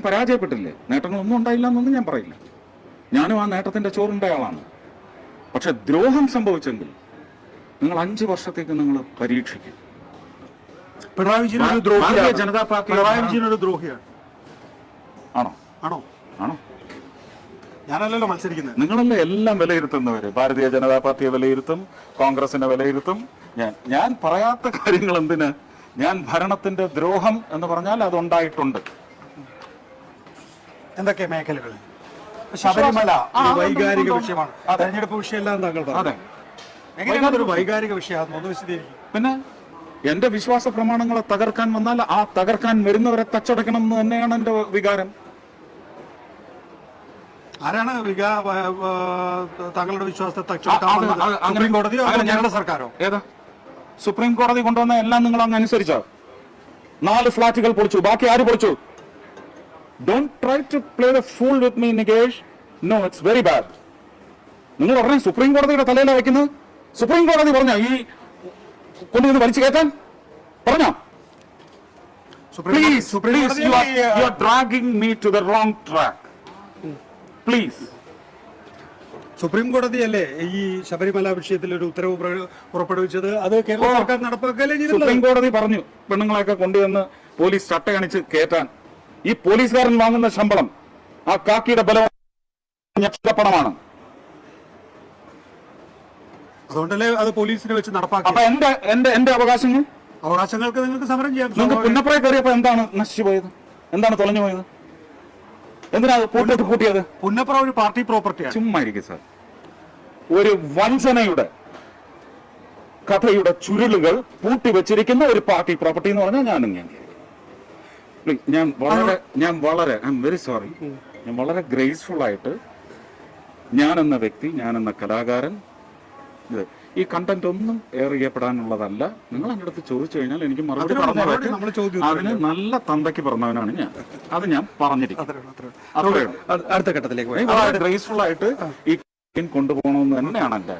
പരാജയപ്പെട്ടില്ലേ? നേട്ടങ്ങളൊന്നും ഉണ്ടായില്ല എന്നൊന്നും ഞാൻ പറയില്ല. ഞാനും ആ നേട്ടത്തിന്റെ ചോറുണ്ട ആളാണ്. പക്ഷെ ദ്രോഹം സംഭവിച്ചെങ്കിൽ നിങ്ങൾ അഞ്ചു വർഷത്തേക്ക് നിങ്ങൾ പരീക്ഷിക്കും. പിണറായി വിജയൻ ഒരു ദ്രോഹിയാണ്. ജനതാ പാർട്ടി പിണറായി വിജയൻ ഒരു ദ്രോഹിയാണ്. ആണോ? ആണോ? ആണോ? ഞാനല്ലല്ലോ മത്സരിക്കുന്നത്. നിങ്ങളല്ലേ എല്ലാം വിലയിരുത്തുന്നവര്? ഭാരതീയ ജനതാ പാർട്ടിയെ വിലയിരുത്തും കോൺഗ്രസിനെ വിലയിരുത്തും. ഞാൻ ഞാൻ പറയാത്ത കാര്യങ്ങൾ എന്തിന്? ഞാൻ ഭരണത്തിന്റെ ദ്രോഹം എന്ന് പറഞ്ഞാൽ അതുണ്ടായിട്ടുണ്ട്. എന്തൊക്കെ മേഖലകളിൽ? ശബരിമല വൈകാരിക. വിഷയമാണ്. തെരഞ്ഞെടുപ്പ് വിഷയമല്ല താങ്കൾ അതെ. എങ്ങനെയാണ് വൈകാരിക വിഷയമാണ് ഒന്ന് വിശദീകരിക്കും. പിന്നെ എന്റെ വിശ്വാസ പ്രമാണങ്ങളെ തകർക്കാൻ വന്നാൽ ആ തകർക്കാൻ വരുന്നവരെ തച്ചടക്കണം എന്ന് തന്നെയാണ് എന്റെ വികാരം. ആരാണ് വികാ താങ്കളുടെ വിശ്വാസത്തെ കോടതിയോ സർക്കാരോ? ഏതാ? സുപ്രീം കോടതി കൊണ്ടുവന്ന എല്ലാം നിങ്ങൾ അങ്ങ് അനുസരിച്ചോ? നാല് ഫ്ലാറ്റുകൾ പൊളിച്ചു. ബാക്കി ആര് പൊളിച്ചു? Don't try to play the fool with me Nikesh no it's very bad നിങ്ങൾ ഉടനെ സുപ്രീം കോടതിയുടെ തലയിലാണ് വയ്ക്കുന്നത് സുപ്രീം കോടതി പറഞ്ഞോ? ഈ കൊണ്ടുവന്ന് വലിച്ചു കയറ്റാൻ? പറഞ്ഞോ? സുപ്രീം കോടതി- please please you are you are dragging me to the wrong track please supreme കോടതിയല്ലേ ഈ ശബരിമല വിഷയത്തിൽ ഒരു ഉത്തരവ് പുറ- പുറപ്പെടുവിച്ചത്? അത് കേരള സർക്കാർ നടപ്പാക്കല്ലേ സുപ്രീം കോടതി പറഞ്ഞു പെണ്ണുങ്ങളെയൊക്കെ കൊണ്ടുവന്ന് പോലീസ് ചട്ടയണിച്ച് കയറ്റാൻ. ഈ പോലീസുകാരൻ വാങ്ങുന്ന ശമ്പളം ആ കാക്കിയുടെ ബലം പണമാണ് അതുകൊണ്ടല്ലേ അത് പോലീസിനെ വെച്ച് നടപ്പാക്കി അപ്പൊ എന്റെ എന്റെ എന്റെ അവകാശങ്ങൾ? അവകാശങ്ങൾക്ക് നിങ്ങൾക്ക് സമരം ചെയ്യാം. നിങ്ങൾക്ക് പുന്നപ്പുറയെ കയറിയപ്പോ എന്താണ് നശിച്ചു പോയത് എന്താണ് തൊലഞ്ഞു പോയത്? എന്തിനാ പൂട്ടിട്ട് പൂട്ടിയത്? പുന്നപ്പുറ ഒരു പാർട്ടി പ്രോപ്പർട്ടിയാണ് ചുമ്മാ ഇരിക്കും സാർ. ഒരു വഞ്ചനയുടെ കഥയുടെ ചുരുളുകൾ പൂട്ടി വെച്ചിരിക്കുന്ന ഒരു പാർട്ടി പ്രോപ്പർട്ടി എന്ന് പറഞ്ഞാൽ ഞാനും ഞാൻ ഞാൻ വളരെ ഞാൻ വളരെ ഐ എം വെരി സോറി ഞാൻ വളരെ ഗ്രേസ്ഫുൾ ആയിട്ട് ഞാൻ എന്ന വ്യക്തി ഞാൻ എന്ന കലാകാരൻ ഇത് ഈ കണ്ടന്റ് ഒന്നും എയർ ചെയ്യപ്പെടാനുള്ളതല്ല. നിങ്ങൾ എന്റെ അടുത്ത് ചോദിച്ചു കഴിഞ്ഞാൽ എനിക്ക് മറുപടി അതിനുള്ള പറഞ്ഞു മറുപടി നമ്മൾ അതിന് നല്ല തന്തയ്ക്ക് പറഞ്ഞവനാണ് ഞാൻ. അത് ഞാൻ പറഞ്ഞിരിക്കും. അടുത്ത ഘട്ടത്തിലേക്ക് ഗ്രേസ്ഫുൾ ആയിട്ട് ഈ കൊണ്ടുപോകണമെന്ന് തന്നെയാണ് എന്റെ